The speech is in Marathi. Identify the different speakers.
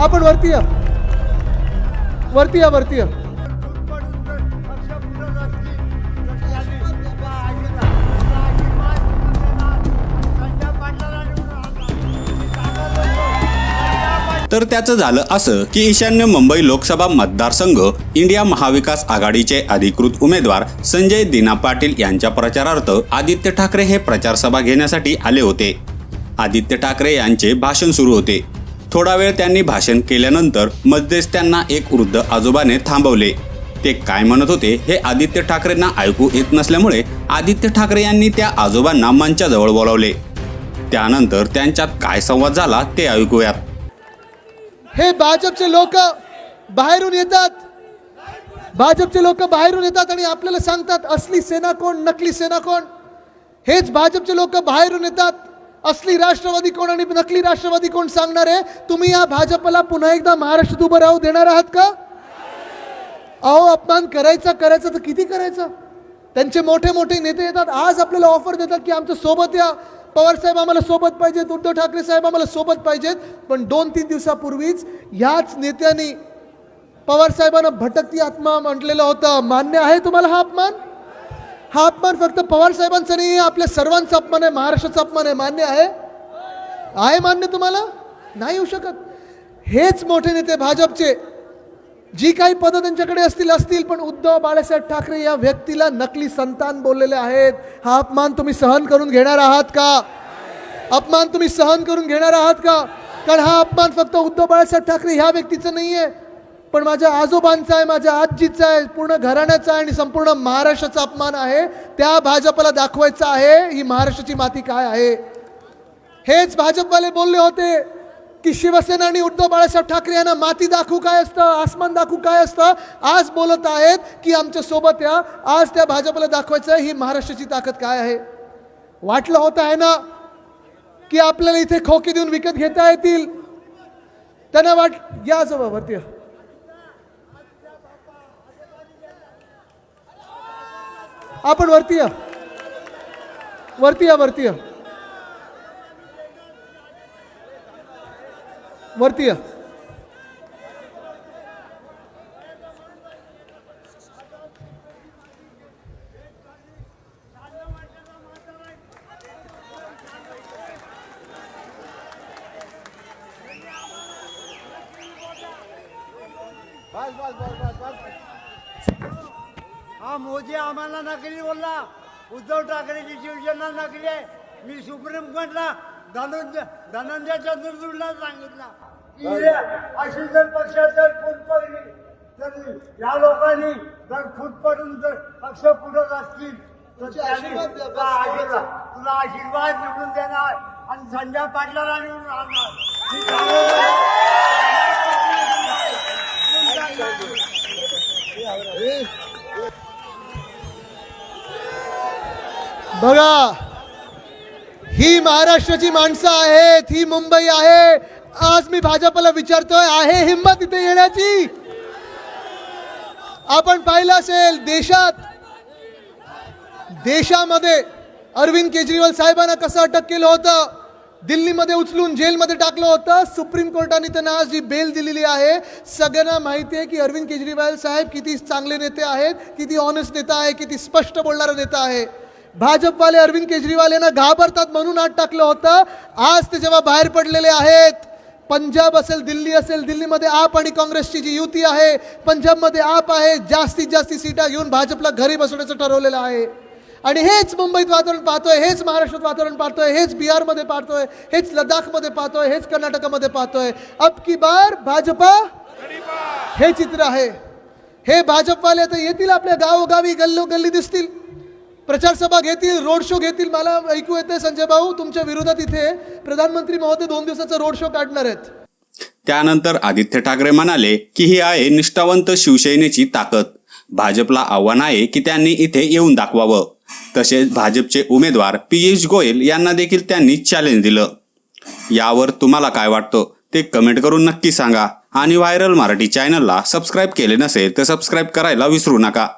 Speaker 1: आपण वरती या. वरती या वरती या.
Speaker 2: तर त्याचं झालं असं की ईशान्य मुंबई लोकसभा मतदारसंघ इंडिया महाविकास आघाडीचे अधिकृत उमेदवार संजय दिना पाटील यांच्या प्रचारार्थ आदित्य ठाकरे हे प्रचार सभा घेण्यासाठी आले होते. आदित्य ठाकरे यांचे भाषण सुरू होते. थोडा वेळ त्यांनी भाषण केल्यानंतर मध्येच त्यांना एक वृद्ध आजोबाने थांबवले. ते काय म्हणत होते हे आदित्य ठाकरेंना ऐकू येत नसल्यामुळे आदित्य ठाकरे यांनी त्या आजोबांना मंचाजवळ बोलावले. त्यानंतर त्यांच्यात काय संवाद झाला ते ऐकूयात.
Speaker 1: हे भाजपचे लोक बाहेरून येतात. भाजपचे लोक बाहेरून येतात आणि आपल्याला सांगतात असली सेना कोण नकली सेना कोण? हेच भाजपचे लोक बाहेरून येतात. असली राष्ट्रवादी कोण आणि नकली राष्ट्रवादी कोण सांगणार आहे? तुम्ही या भाजपला पुन्हा एकदा महाराष्ट्रात उभं राहू देणार आहात का? अहो अपमान करायचा करायचा तर किती करायचा? त्यांचे मोठे मोठे नेते येतात. आज आपल्याला ऑफर देतात की आमच्यासोबत या. पवार साहेब आम्हाला सोबत पाहिजेत उद्धव ठाकरे साहेब आम्हाला सोबत पाहिजेत. पण दोन तीन दिवसापूर्वीच ह्याच नेत्यांनी पवार साहेबांना भटकती आत्मा म्हटलेलं होतं. मान्य आहे तुम्हाला हा अपमान? हा अपमान फक्त पवार साहेबांचा नाही आहे आपल्या सर्वांचा अपमान आहे महाराष्ट्राचा अपमान आहे. मान्य आहे? आहे मान्य तुम्हाला? नाही येऊ शकत. हेच मोठे नेते भाजपचे. जी काही पदं त्यांच्याकडे असतील असतील पण उद्धव बाळासाहेब ठाकरे या व्यक्तीला नकली संतान बोललेले आहेत. हा अपमान तुम्ही सहन करून घेणार आहात का? अपमान तुम्ही सहन करून घेणार आहात का? कारण हा अपमान फक्त उद्धव बाळासाहेब ठाकरे ह्या व्यक्तीचा नाही आहे पण माझ्या आजोबांचा आहे माझ्या आजीचा आहे पूर्ण घराण्याचा आहे आणि संपूर्ण महाराष्ट्राचा अपमान आहे. त्या भाजपला दाखवायचं आहे ही महाराष्ट्राची माती काय आहे? हेच भाजपवाले बोलले होते की शिवसेना आणि उद्धव बाळासाहेब ठाकरे यांना माती दाखवू काय असतं आसमान दाखवू काय असतं? आज बोलत आहेत की आमच्यासोबत या आज त्या भाजपला दाखवायचं आहे ही महाराष्ट्राची ताकद काय आहे? वाटलं होतं आहे ना की आपल्याला इथे खोकी देऊन विकत घेता येतील? त्यांना वाट या जवळ आपण वरती या. वरती या वरती या. वरती या. वरती या
Speaker 3: हा मोदी आम्हाला नकली बोलला. उद्धव ठाकरेची शिवसेना नकली आहे. मी सुप्रीम कोर्टला धनंजय धनंजय चंद्रचूडला सांगितलं. की अशी जर पक्षात जर फूट पडली तर या लोकांनी जर फूट पडून जर पक्ष पुढत असतील तर. तुला आशीर्वाद तुला आशीर्वाद निवडून देणार आणि संजय पाटलाला निवडून आणणार
Speaker 1: बघा ही महाराष्ट्राची माणसं आहेत ही मुंबई आहे. आज मी भाजपला विचारतोय आहे हिंमत इथे येण्याची? आपण पाहिलं असेल देशात देशामध्ये अरविंद केजरीवाल साहेबांना कसं अटक केलं होतं? दिल्लीमध्ये उचलून जेलमध्ये टाकलं होतं. सुप्रीम कोर्टाने त्यांना आज जी बेल दिलेली आहे सगळ्यांना माहिती आहे की अरविंद केजरीवाल साहेब किती चांगले नेते आहेत किती ऑनेस्ट नेता आहे किती स्पष्ट बोलणारा नेता आहे. भाजपवाले अरविंद केजरीवाल यांना घाबरतात म्हणून आत टाकलं होतं. आज ते जेव्हा बाहेर पडलेले आहेत पंजाब असेल दिल्ली असेल दिल्लीमध्ये आप आणि काँग्रेसची जी युती आहे पंजाबमध्ये आप आहे जास्तीत जास्त सीटा घेऊन भाजपला घरी बसवण्याचं ठरवलेलं आहे. आणि हेच मुंबईत वातावरण पाहतोय हेच महाराष्ट्रात वातावरण पाहतोय हेच बिहारमध्ये पाहतोय हेच लडाखमध्ये पाहतोय हेच कर्नाटकामध्ये पाहतोय. अब की बार भाजपा हे चित्र आहे. हे भाजपवाले तर येतील आपल्या गावोगावी गल्लो गल्ली दिसतील. प्रचार सभा घेतील रोड शो घेतील. मला ऐकू येते संजय भाऊ तुमच्या विरोधात इथे प्रधानमंत्री महोदय दोन दिवसाचा रोड शो काढणार आहेत.
Speaker 2: त्यानंतर आदित्य ठाकरे म्हणाले की ही आहे निष्ठावंत शिवसेनेची ताकद. भाजपला आव्हान आहे की त्यांनी इथे येऊन दाखवावं. तसेच भाजपचे उमेदवार पियुष गोयल यांना देखील त्यांनी चॅलेंज दिलं. यावर तुम्हाला काय वाटतं? ते कमेंट करून नक्की सांगा. आणि व्हायरल मराठी चॅनलला सबस्क्राईब केले नसेल तर सबस्क्राईब करायला विसरू नका.